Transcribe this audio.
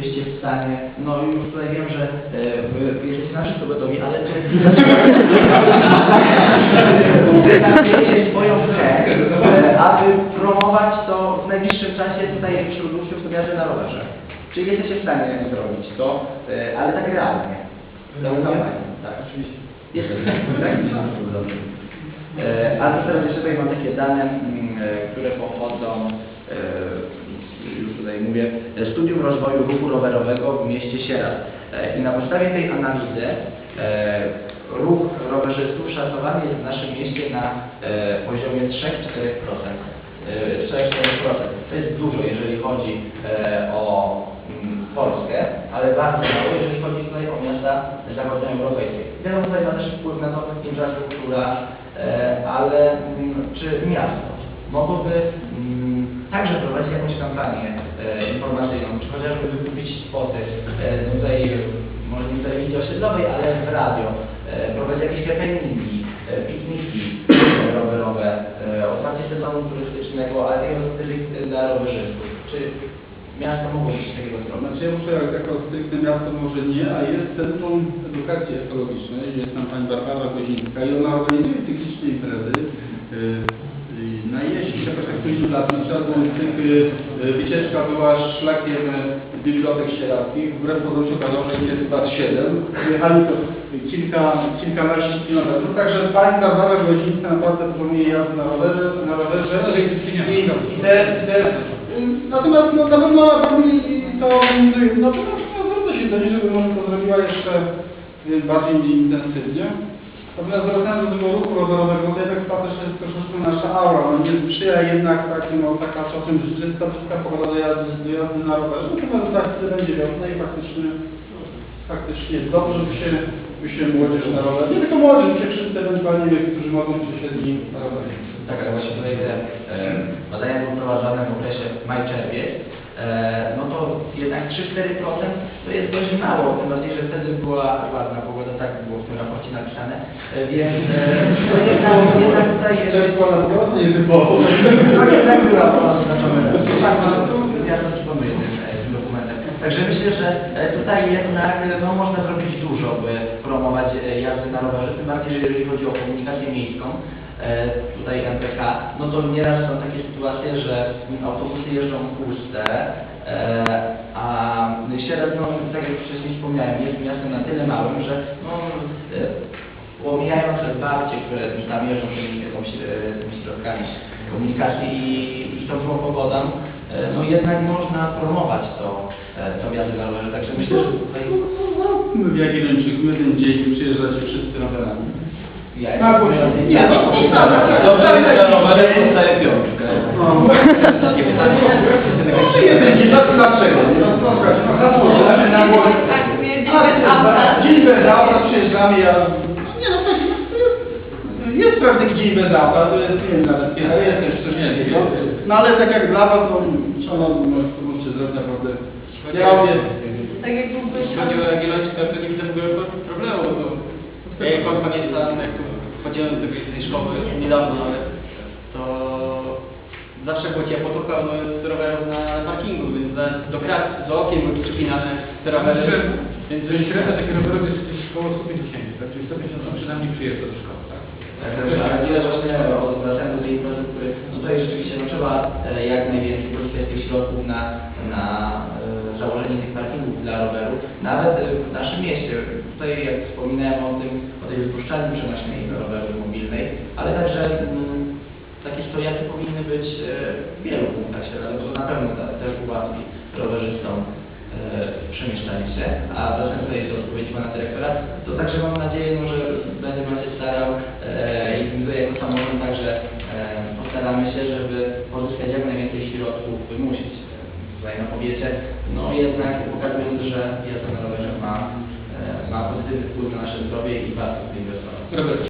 byście w stanie, no już tutaj wiem, że wy jesteście na wszystko gotowi, ale czy zaczniecie swoją grę, e, aby promować to w najbliższym czasie tutaj wśród uczniów studiarzy na rowerze? Czy jesteście w stanie zrobić to, e, ale tak realnie? Zaufanie. Tak, oczywiście. Jesteście, tak? E, A teraz jeszcze tutaj mam takie dane, mm, e, które pochodzą, e, już tutaj mówię, Studium Rozwoju Ruchu Rowerowego w mieście Sieradz. E, I na podstawie tej analizy ruch rowerzystów szacowany jest w naszym mieście na poziomie 3-4%. E, 3-4%. To jest dużo, jeżeli chodzi o Polskę, ale bardzo mało, jeżeli chodzi tutaj o miasta zachodnioeuropejskie. Wiadomo, tutaj ma też wpływ na to infrastruktura, e, ale mm, czy miasto mogłoby mm, także prowadzić jakąś kampanię e, informacyjną, czy chociażby wykupić spoty e, tutaj, może nie w telewizji osiedlowej, ale w radio, prowadzić jakieś happeningi, pikniki rowerowe, otwarcie sezonu turystycznego, ale dotyczy dla rowerzystów. Czy miasto mogło coś takiego zrobić? Znaczy ja muszę jak- jako stricte miasto może nie, a jest Centrum Edukacji Ekologicznej, jest tam pani Barbara Kozińska i ona organizuje cykliczne imprezy. Yy, i Na jesień, jakoś tak później lat, na przykład yy, wycieczka była szlakiem yy, bibliotek sieradzkich, wbrew pozorom się okazało, że jest chyba siedem. Jechali to kilka, kilkanaście kilometrów, No także pani Barbara Kozińska naprawdę proponuje jazdę na rowerze, na rowerze i, i te, te Natomiast no, na pewno pani to no, to zwrócę się do niej, żeby może to zrobiła jeszcze y, bardziej intensywnie. Natomiast wracając do tego ruchu rowerowego, to tak patrzę, że jest troszeczkę nasza aura. No, nie sprzyja jednak takim, no, taka czasem życzysta, brzydka pogoda do jazdy, do jazdy na rowerze. Natomiast tak będzie wiosna i faktycznie, faktycznie dobrze by się, by się młodzież na rowerze, nie tylko młodzież, by się wszyscy ewentualnie, którzy mogą przesiedli na rowerze. Tak, ale właśnie tutaj te e, badania były prowadzone w okresie maj-czerwiec, e, no to jednak 3-4% to jest dość mało, tym bardziej, że wtedy była ładna pogoda, tak było w tym raporcie napisane, e, więc e, to jednak, jednak tutaj To jest ponad wiosnę, nie typowo. no jednak była to oznaczone. Tak, no, tu ja to tym dokumentem. Także myślę, że tutaj jednak no, można zrobić dużo, by promować jazdę na rowerze, tym bardziej, że jeżeli chodzi o komunikację miejską, tutaj MPK, no to nieraz są takie sytuacje, że autobusy jeżdżą puste, e, a Sieradz, no tak jak wcześniej wspomniałem, jest miastem na tyle małym, że no, e, omijają przez babcie, które tam jeżdżą tymi, e, tymi środkami komunikacji i, i tą złą pogodą, e, no jednak można promować to, e, to jazdę na rowerze, także myślę, że tutaj My w Jagiellończyku dzień przyjeżdżacie wszyscy rowerami. Ja No, no, nie tak, tak, Dobrze, tak, że tak. dostaję piątkę. No. Takie pytanie. No jeden dzień, dlaczego? No na. Tak, Ale dzień bez auta. Przyjeżdżamy, ja... Nie no, to jest, pewny dzień bez auta, to jest, nie wiem nawet, jest też coś takiego. No ale tak jak dla was, to szanowni, no, to możecie zrobić naprawdę... Ja mówię, Tak jak byłby Jeśli chodzi o Jagiellończyka, to nie widzę w ogóle ja jak pamiętam, jak chodziłem do tej- szkoły niedawno nawet, to zawsze było ciepło, to pełno jest rowerów na parkingu, więc za- do krat, do okien były przypinane te rowery, więc że średnia takich rowerów jest gdzieś około 150, tak? Czyli 150 przynajmniej przyjeżdża do szkoły, tak? Także, ale tyle właśnie wracając do tej infrastruktury, no tutaj rzeczywiście no, trzeba e, jak najwięcej pozyskać tych środków na, na e, założenie tych parkingów dla rowerów, nawet e, w naszym mieście. Tutaj jak wspominałem o tym, o tej wypuszczalni przenośnej rowerów mobilnej, ale także mm, takie stojaty powinny być e, w wielu punktach ale to na pewno też ułatwi rowerzystom e, przemieszczanie się. A wracając tutaj do odpowiedzi pana dyrektora, to także mam nadzieję, no, że będę pan się starał e, i my jako samorząd także e, postaramy się, żeby pozyskać jak najwięcej środków, wymusić e, powiecie, no jednak pokazując, że jazda na rowerze ma, e, ma pozytywny wpływ na nasze zdrowie i warto w tym inwestować.